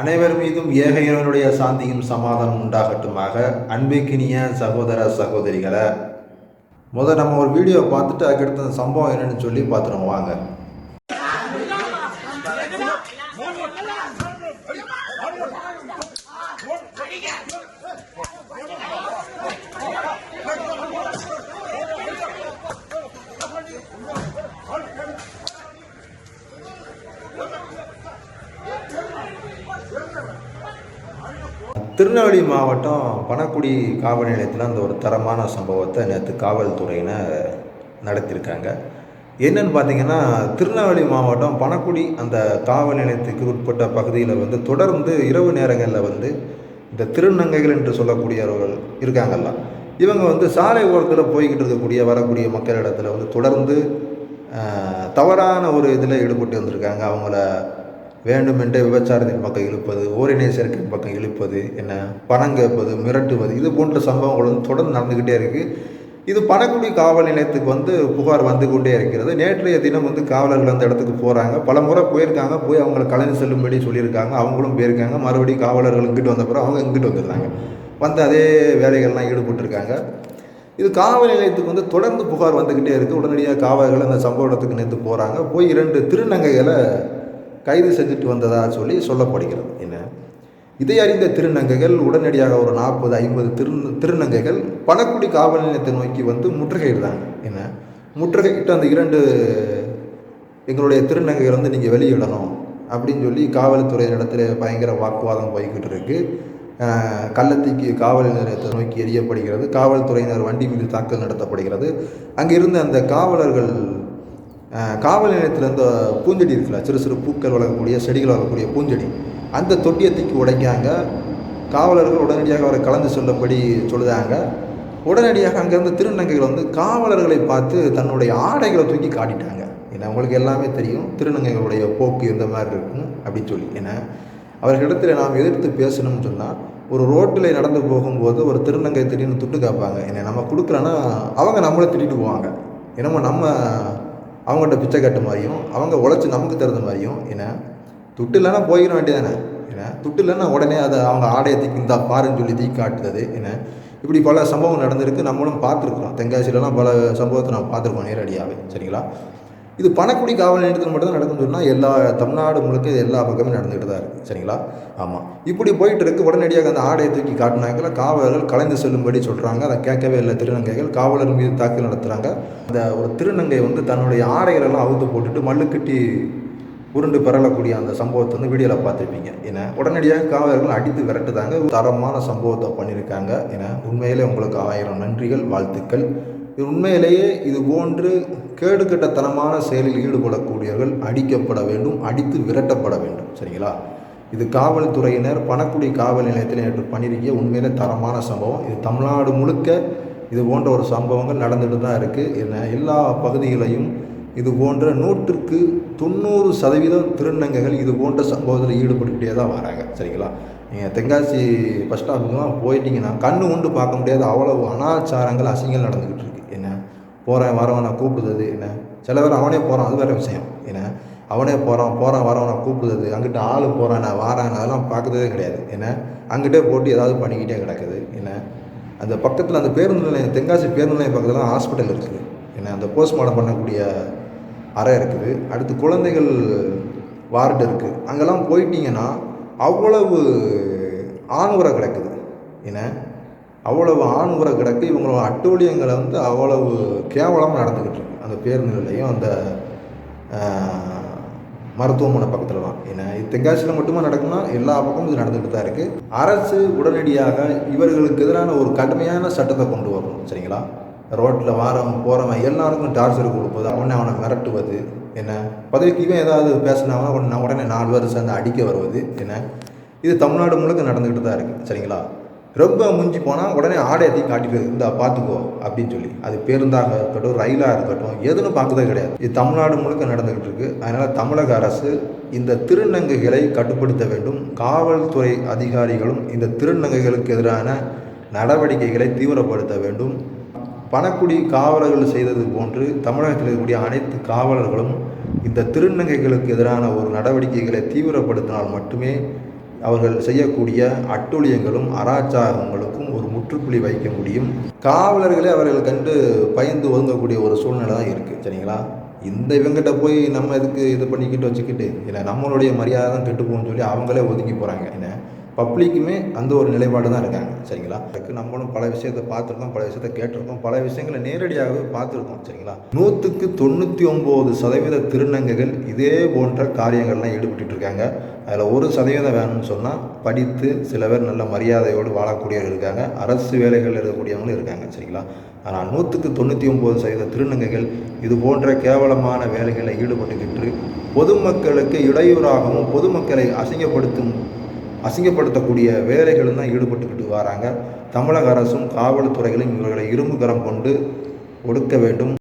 அனைவர் மீதும் ஏக இறைவனுடைய சாந்தியும் சமாதானம் உண்டாகட்டுமாக. அன்பிக்கினிய சகோதர சகோதரிகளை முதல் நம்ம ஒரு வீடியோ பார்த்துட்டு அதுக்கடுத்த சம்பவம் என்னன்னு சொல்லி பார்த்துருவோம். வாங்க. திருநெல்வேலி மாவட்டம் பணக்குடி காவல் நிலையத்தில் அந்த ஒரு தரமான சம்பவத்தை நேற்று காவல்துறையினர் நடத்தியிருக்காங்க என்னன்னு பார்த்தீங்கன்னா திருநெல்வேலி மாவட்டம் பணக்குடி அந்த காவல் நிலையத்துக்கு உட்பட்ட பகுதியில் வந்து தொடர்ந்து இரவு நேரங்களில் வந்து இந்த திருநங்கைகள் என்று சொல்லக்கூடியவர்கள் இருக்காங்கல்ல. இவங்க வந்து சாலை ஓரத்தில் போய்கிட்டு இருக்கக்கூடிய வரக்கூடிய மக்களிடத்தில் வந்து தொடர்ந்து தவறான ஒரு இதில் ஈடுபட்டு வந்திருக்காங்க. அவங்கள வேண்டுமென்றே விபச்சாரத்தின் பக்கம் இழுப்பது ஓரினை சேர்க்கையின் பக்கம் இழுப்பது என்ன பணம் கேட்பது மிரட்டுவது இது போன்ற சம்பவங்கள் வந்து தொடர்ந்து நடந்துக்கிட்டே இருக்குது இது பணக்குடி காவல் நிலையத்துக்கு வந்து புகார் வந்து கொண்டே இருக்கிறது. நேற்றைய தினம் வந்து காவலர்கள் அந்த இடத்துக்கு போகிறாங்க பல முறை போயிருக்காங்க. போய் அவங்களை கலந்து செல்லும்படி சொல்லியிருக்காங்க. அவங்களும் போயிருக்காங்க. மறுபடியும் காவலர்கள் இங்கிட்டு வந்த பிறகு அவங்க இங்கிட்டு வந்துடுறாங்க. வந்து அதே வேலைகள்லாம் ஈடுபட்டிருக்காங்க. இது காவல் நிலையத்துக்கு வந்து தொடர்ந்து புகார் வந்துக்கிட்டே இருக்குது உடனடியாக காவலர்கள் அந்த சம்பவ இடத்துக்கு நேற்று போகிறாங்க போய் இரண்டு திருநங்கைகளை கைது செஞ்சுட்டு வந்ததா சொல்லி சொல்லப்படுகிறது. என்ன? இதை அறிந்த திருநங்கைகள் உடனடியாக ஒரு நாற்பது ஐம்பது திரு திருநங்கைகள் பணக்குடி காவல் நிலையத்தை நோக்கி வந்து முற்றுகையிடுறாங்க. என்ன? முற்றுகையிட்டு அந்த இரண்டு எங்களுடைய திருநங்கைகள் வந்து நீங்கள் வெளியிடணும் அப்படின்னு சொல்லி காவல்துறை இடத்துல பயங்கர வாக்குவாதம் போய்கிட்டு இருக்கு. கள்ளத்தீக்கு காவல் நிலையத்தை நோக்கி எரியப்படுகிறது காவல்துறையினர் வண்டி மீது தாக்கல் நடத்தப்படுகிறது. அங்கிருந்து அந்த காவலர்கள் காவல் நிலையத்தில் இருந்த பூஞ்செடி இருக்குல்ல சிறு சிறு பூக்கள் வளரக்கூடிய செடிகள் வளரக்கூடிய பூஞ்செடி அந்த தொட்டியை தூக்கி உடைக்காங்க காவலர்கள் உடனடியாக அவரை கலந்து சொல்லும்படி சொல்லுதாங்க. உடனடியாக அங்கேருந்து திருநங்கைகள் வந்து காவலர்களை பார்த்து தன்னுடைய ஆடைகளை தூக்கி காட்டிட்டாங்க. ஏன்னா அவங்களுக்கு எல்லாமே தெரியும் திருநங்கைகளுடைய போக்கு இந்த மாதிரி இருக்கும் அப்படின்னு சொல்லி. ஏன்னா அவர்களிடத்தில் நாம் எதிர்த்து பேசணும்னு சொன்னால் ஒரு ரோட்டில் நடந்து போகும்போது ஒரு திருநங்கை திடீர்னு துட்டு காப்பாங்க. ஏன்னா நம்ம கொடுக்கலன்னா அவங்க நம்மளை திட்டிட்டு போவாங்க. என்னமோ நம்ம அவங்கள்ட்ட பிச்சை கட்ட மாதிரியும் அவங்க உழைச்சி நமக்கு தருது மாதிரியும் என்ன துட்டு இல்லைன்னா போயிட வேண்டியதானே என்ன துட்டு இல்லைன்னா உடனே அதை அவங்க ஆடையை தூக்கி இந்தா பாருன்னு சொல்லி தீக்கி காட்டுறது ஏன்னா இப்படி பல சம்பவம் நடந்திருக்கு நம்மளும் பார்த்துருக்குறோம். தென்காசியிலலாம் பல சம்பவத்தை நம்ம பார்த்துருக்கோம் நேரடியாகவே சரிங்களா? இது பணக்குடி காவல் நிலையத்தில் மட்டும்தான் நடக்கும்னு சொன்னால் எல்லா தமிழ்நாடு முழுக்க இது எல்லா பக்கமும் நடந்துகிட்டு தான் இருக்குது சரிங்களா? ஆமாம் இப்படி போயிட்டு இருக்கு. உடனடியாக அந்த ஆடையை தூக்கி காட்டினாங்கள காவலர்கள் கலைந்து செல்லும்படி சொல்கிறாங்க அதை கேட்கவே இல்லை. திருநங்கைகள் காவலர் மீது தாக்கல் நடத்துகிறாங்க அந்த ஒரு திருநங்கை வந்து தன்னுடைய ஆடைகளெல்லாம் அவுத்து போட்டுட்டு மல்லுக்கட்டி உருண்டு பெறலக்கூடிய அந்த சம்பவத்தை வந்து வீடியோவில் பார்த்துருப்பீங்க. ஏன்னா உடனடியாக காவலர்கள் அடித்து விரட்டுதாங்க தரமான சம்பவத்தை பண்ணியிருக்காங்க. ஏன்னா உண்மையிலே உங்களுக்கு ஆயிரம் நன்றிகள் வாழ்த்துக்கள். உண்மையிலேயே இது போன்று கேடுகெட்டத்தனமான செயலில் ஈடுபடக்கூடியவர்கள் அடிக்கப்பட வேண்டும் அடித்து விரட்டப்பட வேண்டும். சரிங்களா? இது காவல்துறையினர் பணக்குடி காவல் நிலையத்தில் நேற்று பண்ணியிருக்கிய உண்மையிலே தரமான சம்பவம். இது தமிழ்நாடு முழுக்க இது போன்ற ஒரு சம்பவங்கள் நடந்துட்டு தான் இருக்குது என்ன எல்லா பகுதிகளையும் இது போன்ற நூற்றுக்கு தொண்ணூறு சதவீதம் திருநங்கைகள் இது போன்ற சம்பவத்தில் ஈடுபட்டுக்கிட்டே தான் வராங்க. சரிங்களா? நீங்கள் தென்காசி பஸ் ஸ்டாப்புக்கெலாம் போயிட்டீங்கன்னா கண்ணு உண்டு பார்க்க முடியாத. அவ்வளவு அனாச்சாரங்கள் அசிங்கங்கள் நடந்துக்கிட்டு இருக்கு. போகிறேன் வரவனை கூப்பிடுறது என்ன? சில பேர் அவனே போகிறான் அது வேறு விஷயம் என்ன? அவனே போகிறான் போகிறான் வரவனை கூப்பிடுறது அங்கிட்ட ஆள் போகிறான் நான் வாரான் அதெல்லாம் பார்க்கறதே கிடையாது என்ன? அங்கிட்டே போட்டு ஏதாவது பண்ணிக்கிட்டே கிடக்குது என்ன? அந்த பக்கத்தில் அந்த பேருந்து நிலையம் தென்காசி பேருந்து நிலையம் பக்கத்தில் ஹாஸ்பிட்டல் இருக்குது என்ன? அந்த போஸ்ட்மார்ட்டம் பண்ணக்கூடிய அறை இருக்குது அடுத்து குழந்தைகள் வார்டு இருக்குது அங்கெல்லாம் போயிட்டீங்கன்னா அவ்வளவு ஆணுரை கிடக்குது என்ன? அவ்வளவு ஆணுவரை கிடக்கு. இவங்களோட அட்டூழியங்களை வந்து அவ்வளவு கேவலமாக நடந்துக்கிட்டு இருக்கு. அந்த பேருந்து நிலையம் அந்த மருத்துவமனை பக்கத்தில் தான். ஏன்னா இது தென்காசியில் மட்டுமா நடக்குன்னா எல்லா பக்கமும் இது நடந்துகிட்டு தான் இருக்குது அரசு உடனடியாக இவர்களுக்கு எதிரான ஒரு கடுமையான சட்டத்தை கொண்டு வரணும். சரிங்களா? ரோட்டில் வாரவன் போகிறவன் எல்லாருக்கும் டார்ச்சர் கொடுப்பது அவனை அவனை மிரட்டுவது என்ன? பதவிக்கு இவன் ஏதாவது பேசினாங்கன்னா உடனே உடனே நாலு பேர் சேர்ந்து அடிக்க வருவது என்ன? இது தமிழ்நாடு முழுக்க நடந்துக்கிட்டு தான் இருக்குது சரிங்களா? ரொம்ப முஞ்சி போனால் உடனே ஆடை எதையும் காட்டிட்டு இந்தா பார்த்துக்கோ அப்படின்னு சொல்லி. அது பேருந்தாக இருக்கட்டும் ரயிலாக இருக்கட்டும் எதுன்னு பார்க்கதே கிடையாது. இது தமிழ்நாடு முழுக்க நடந்துக்கிட்டு இருக்கு. அதனால் தமிழக அரசு இந்த திருநங்கைகளை கட்டுப்படுத்த வேண்டும். காவல்துறை அதிகாரிகளும் இந்த திருநங்கைகளுக்கு எதிரான நடவடிக்கைகளை தீவிரப்படுத்த வேண்டும். பணக்குடி காவலர்கள் செய்தது போன்று தமிழகத்தில் இருக்கக்கூடிய அனைத்து காவலர்களும் இந்த திருநங்கைகளுக்கு எதிரான ஒரு நடவடிக்கைகளை தீவிரப்படுத்தினால் மட்டுமே அவர்கள் செய்யக்கூடிய அட்டூழியங்களும் அராச்சாரங்களுக்கும் ஒரு முற்றுப்புள்ளி வைக்க முடியும். காவலர்களே அவர்கள் கண்டு பயந்து ஒதுங்கக்கூடிய ஒரு சூழ்நிலை தான் இருக்குது சரிங்களா? இந்த இவங்கிட்ட போய் நம்ம இதுக்கு இது பண்ணிக்கிட்டு வச்சுக்கிட்டு? இல்லை நம்மளுடைய மரியாதை தான் கெட்டு போகணும்னு சொல்லி அவங்களே ஒதுங்கி போகிறாங்க என்ன? பப்ளிக்குமே அந்த ஒரு நிலைப்பாடு தான் இருக்காங்க சரிங்களா? அதுக்கு நம்மளும் பல விஷயத்தை பார்த்துருக்கோம் பல விஷயத்தை கேட்டிருக்கோம் பல விஷயங்களை நேரடியாகவே பார்த்துருக்கோம் சரிங்களா? நூற்றுக்கு தொண்ணூற்றி ஒம்பது சதவீத திருநங்கைகள் இதே போன்ற காரியங்கள்லாம் ஈடுபட்டு இருக்காங்க. அதில் ஒரு சதவீதம் வேணும்னு சொன்னால் படித்து சில பேர் நல்ல மரியாதையோடு வாழக்கூடியவர்கள் இருக்காங்க. அரசு வேலைகள் இருக்கக்கூடியவங்களும் இருக்காங்க. சரிங்களா? ஆனால் நூற்றுக்கு தொண்ணூற்றி ஒம்பது சதவீத திருநங்கைகள் இது போன்ற கேவலமான வேலைகளில் ஈடுபட்டுக்கிட்டு பொதுமக்களுக்கு இடையூறாகவும் பொதுமக்களை அசிங்கப்படுத்தும் அசிங்கப்படுத்தக்கூடிய வேலைகளும் தான் ஈடுபட்டுக்கிட்டு வராங்க. தமிழக அரசும் காவல்துறைகளும் இவர்களை இரும்பு கரம் கொண்டு ஒடுக்க வேண்டும்.